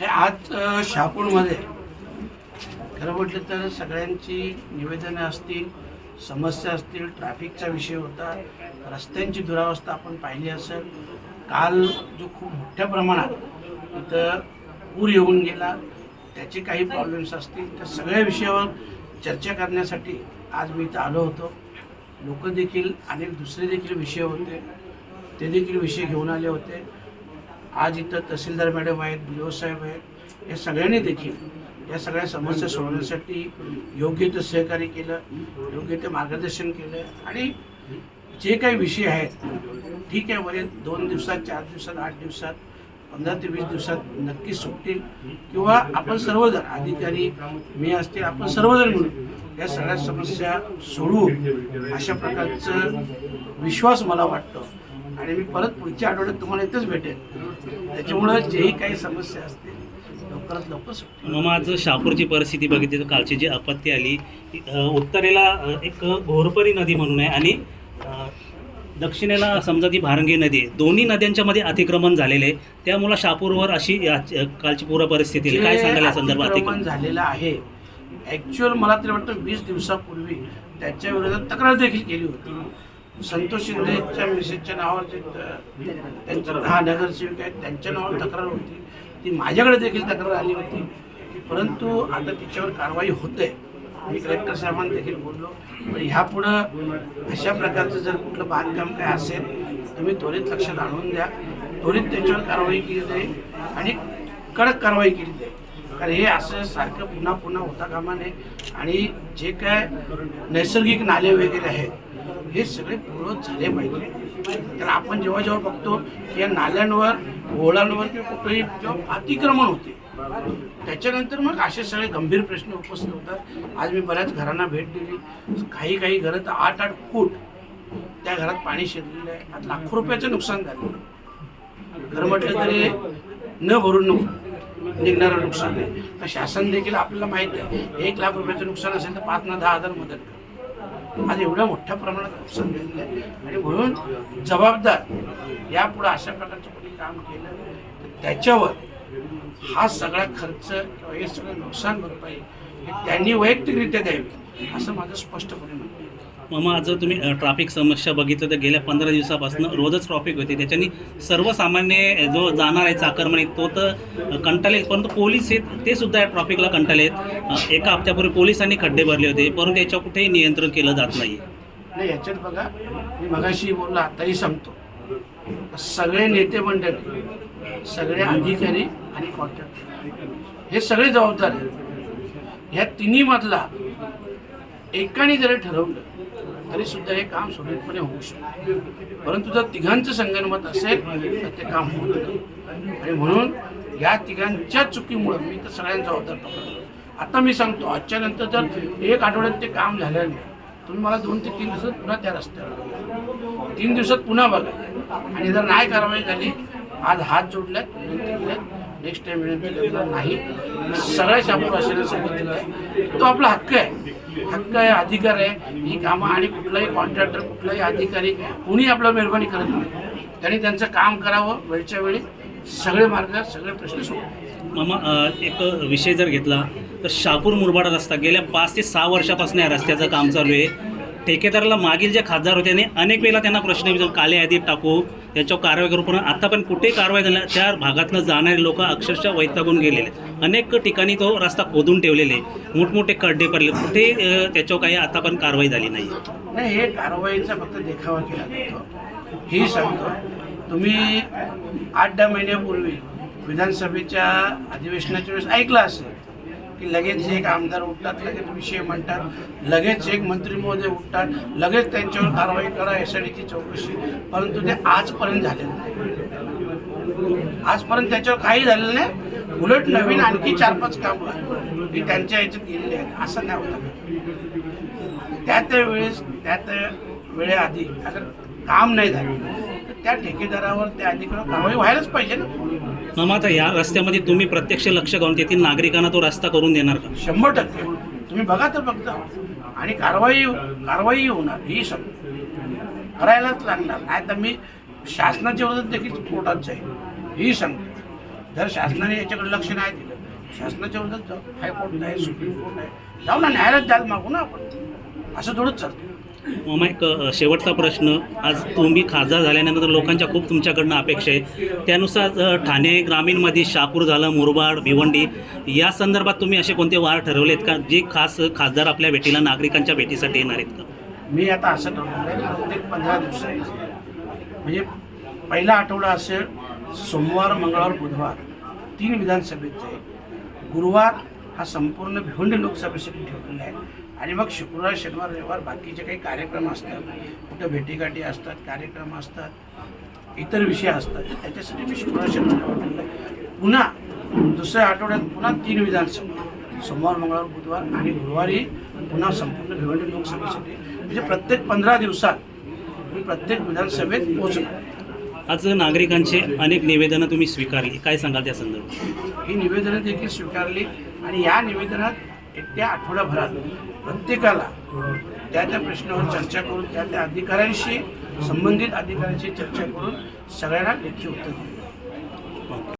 हे आज शहापूरमध्ये. खरं म्हटलं तर सगळ्यांची निवेदनं असतील समस्या असतील ट्रॅफिकचा विषय होता रस्त्यांची दुरावस्था आपण पाहिली असेल. काल जो खूप मोठ्या प्रमाणात इथं पूर येऊन गेला त्याचे काही प्रॉब्लेम्स असतील त्या सगळ्या विषयावर चर्चा करण्यासाठी आज मी इथं आलो होतो. लोक देखील अनेक दुसरे देखील विषय होते. ते देखील विषय घेऊन आले होते. आज इथं तहसीलदार मॅडम आहेत बी साहेब आहेत या सगळ्यांनी देखील या सगळ्या समस्या सोडवण्यासाठी योग्य ते सहकार्य केलं योग्य ते मार्गदर्शन केलं आणि जे काही विषय आहेत ठीक आहे वरे दोन दिवसात चार दिवसात आठ दिवसात पंधरा ते वीस दिवसात नक्की सुटतील किंवा आपण सर्वजण अधिकारी मी असतील आपण सर्वजण मिळून या सगळ्या समस्या सोडवू अशा प्रकारचं विश्वास मला वाटतो. आणि मी परत पुढच्या आठवड्यात तुम्हाला इथंच भेटेल त्याच्यामुळं जेही काही समस्या असतील लवकरात लवकर सुटतील. मग आज शहापूरची परिस्थिती बघितली तर कालची जी आपत्ती आली ती, अ, उत्तरेला अ, एक घोरपरी नदी म्हणून आहे आणि अ, दक्षिणेला समजा ती भारंगी नदी आहे. दोन्ही नद्यांच्या मध्ये अतिक्रमण झालेले आहे. त्यामुळे शहापूरवर अशी कालची पूर परिस्थिती. काय सांगाल या संदर्भात? अतिक्रमण अतिक्रमण झालेलं आहे. ऍक्च्युअल मला तरी वाटतं वीस दिवसापूर्वी त्याच्या विरोधात तक्रार देखील केली होती. संतोष शिंदेच्या मिसेसच्या नावावर जे त्यांचं हा नगरसेवक आहेत त्यांच्या नावावर तक्रार होती. ती माझ्याकडे देखील तक्रार आली होती. परंतु आता तिच्यावर कारवाई होते. मी कलेक्टर साहेबांना देखील बोललो. पण ह्यापुढं अशा प्रकारचं जर कुठलं बांधकाम काय असेल तर मी त्वरित लक्षात आणून द्या. त्वरित त्याच्यावर कारवाई केली जाईल आणि कडक कारवाई केली जाईल. कारण हे असं सारखं पुन्हा पुन्हा होता कामा नये. आणि जे काय नैसर्गिक नाले वगैरे आहेत हे सगळे पूर्वत झाले पाहिजे. तर आपण जेव्हा जेव्हा बघतो की या नाल्यांवर ओळांवर किंवा कुठेही जेव्हा अतिक्रमण होते त्याच्यानंतर मग असे सगळे गंभीर प्रश्न उपस्थित होतात. आज मी बऱ्याच घरांना भेट दिली. काही काही घरं तर आठ आठ फूट त्या घरात पाणी शिरलेलं आहे. आज लाखो रुपयाचं नुकसान झालं घर म्हटलं तरी न भरून नुकसान. निघणारं नुकसान आहे. तर शासन देखील आपल्याला माहीत आहे एक लाख रुपयाचं नुकसान असेल तर पाच ना दहा हजार मदत करतं आज एवढ्या मोठ्या प्रमाणात नुकसान झालेलं आहे. आणि म्हणून जबाबदार यापुढे अशा प्रकारचं कोणी काम केलं तर त्याच्यावर हा सगळा खर्च किंवा हे सगळं नुकसान भरपाई हे त्यांनी वैयक्तिकरित्या द्यावी असं माझं स्पष्टपणे म्हणणं आहे. मग आज जर तुम्ही अ, ट्रॅफिक समस्या बघितलं तर गेल्या पंधरा दिवसापासून रोजच ट्रॅफिक होते. त्याच्यानी सर्वसामान्य जो जाणार आहे चाकरमणी तो तर अ, कंटाळेल परंतु पोलीस आहेत ते सुद्धा या ट्रॅफिकला कंटाळलेत अ, एका हप्त्यापूर्वी पोलिसांनी खड्डे भरले होते परंतु याच्यावर कुठेही नियंत्रण केलं जात नाही नाही याच्यात बघा मी मगाशी बोललो आताही सांगतो. सगळे नेते मंडळी सगळे अधिकारी आणि कॉन्ट्रॅक्टर हे सगळे जबाबदार आहेत. ह्या तिन्ही मधला एकाने जरी ठरवलं तरी सुद्धा हे काम सुरळीतपणे होऊ शकतं. परंतु जर तिघांचं संगणमत असेल तर ते काम होत नाही. आणि म्हणून या तिघांच्या चुकीमुळं मी तर सगळ्यांचा जबाबदार पकडतो. आता मी सांगतो आजच्या नंतर जर एक आठवड्यात ते काम झालं नाही तुम्ही मला दोन ते तीन दिवसात पुन्हा त्या रस्त्यावर तीन दिवसात पुन्हा बघा. आणि जर नाही कारवाई झाली आज हात जोडल्यात विनंती केल्यात नेक्स्ट टाइम विनंती करणार नाही. मी सगळ्या शापूरवासियांना सांगितलेलं आहे तो आपला हक्क आहे. हक्क आहे अधिकार आहे. ही कामं आणि कुठलाही कॉन्ट्रॅक्टर कुठलाही अधिकारी कुणी आपला मेहरबानी करत नाही. त्यांनी त्यांचं काम करावं. वेळच्या वेळी सगळे मार्ग सगळे प्रश्न सोडवून मामा एक विषय जर घेतला तर शापूर मुरबाडा रस्ता गेल्या पाच ते सहा वर्षापासून या रस्त्याचं काम चालू आहे. ठेकेदाराला मागील जे खासदार होते त्यांनी अनेक वेळेला त्यांना प्रश्न विचार काले यादीत टाकू त्याच्यावर कारवाई करू. पण आतापर्यंत कुठेही कारवाई झाल्या त्या भागातनं जाणारे लोक अक्षरशः वैतागून गेलेले अनेक ठिकाणी तो रस्ता खोदून ठेवलेले आहे. मोठमोठे खड्डे पडले कुठे त्याच्यावर काही आतापर्यंत कारवाई झाली नाही नाही हे कारवाईचा फक्त देखावा केला जातो. हे सांगतो. तुम्ही आठ दहा महिन्यापूर्वी विधानसभेच्या अधिवेशनाच्या वेळेस ऐकलं असेल. की लगेच एक आमदार उठतात लगेच विषय म्हणतात लगेच एक मंत्री महोदय उठतात लगेच त्यांच्यावर कारवाई करा एस आय डीची चौकशी. परंतु ते आजपर्यंत झालेलं नाही. आजपर्यंत त्याच्यावर काही झालेलं नाही. उलट नवीन आणखी चार पाच कामं ही त्यांच्या ह्याच्यात गेलेली आहेत. असं नाही होतं. त्या त्या वेळेस त्या त्या वेळेआधी अगर काम नाही झालं त्या ठेकेदारावर त्या अधिकारावर कारवाई व्हायलाच पाहिजे ना. मामा आता या रस्त्यामध्ये तुम्ही प्रत्यक्ष लक्ष घालून तेथील नागरिकांना तो रस्ता करून देणार का? शंभर टक्के. तुम्ही बघा तर बघता आणि कारवाई कारवाई होणार ही सग करायलाच लागणार. नाही तर मी शासनाच्या विरोधात देखील कोर्टात जाईल ही सांगतो. जर शासनाने याच्याकडे लक्ष नाही दिलं शासनाच्या विरोधात जाऊ हायकोर्ट आहे सुप्रीम कोर्ट आहे जाऊ ना न्यायालयात जायला मागू ना आपण. असं थोडंच चालतं. मग एक शेवटचा प्रश्न आज तुम्ही खासदार झाल्यानंतर लोकांच्या खूप तुमच्याकडनं अपेक्षा आहे त्यानुसार ठाणे ग्रामीणमध्ये शापूर झालं मुरबाड भिवंडी या संदर्भात तुम्ही असे कोणते वार ठरवले आहेत का? जे खास खासदार आपल्या भेटीला नागरिकांच्या भेटीसाठी येणार आहेत का? मी आता असं ठरवलं प्रत्येक पंधरा दिवसांनी. म्हणजे पहिला आठवडा असेल सोमवार मंगळवार बुधवार तीन विधानसभेचे. गुरुवार हा संपूर्ण भिवंडी लोकसभेसाठी ठेवलेला आहे. आणि मग शुक्रवार शनिवार रविवार बाकीचे काही कार्यक्रम असतात. कुठं भेटीगाठी असतात कार्यक्रम असतात इतर विषय असतात. त्याच्यासाठी मी शुक्रवार शनिवार रविवार पुन्हा दुसऱ्या आठवड्यात पुन्हा तीन विधानसभा. सोमवार मंगळवार बुधवार आणि गुरुवारी पुन्हा संपूर्ण भिवंडी लोकसभेसाठी. म्हणजे प्रत्येक पंधरा दिवसात मी प्रत्येक विधानसभेत पोहोचणार आज नागरिकांचे अनेक निवेदनं तुम्ही स्वीकारली. काय सांगाल त्या संदर्भात? ही निवेदनं देखील स्वीकारली आणि या निवेदनात त्या आठवड्याभरात प्रत्येकाला त्या त्या प्रश्नावर चर्चा करून त्या त्या अधिकाऱ्यांशी संबंधित अधिकाऱ्यांशी चर्चा करून सगळ्यांना लेखी उत्तर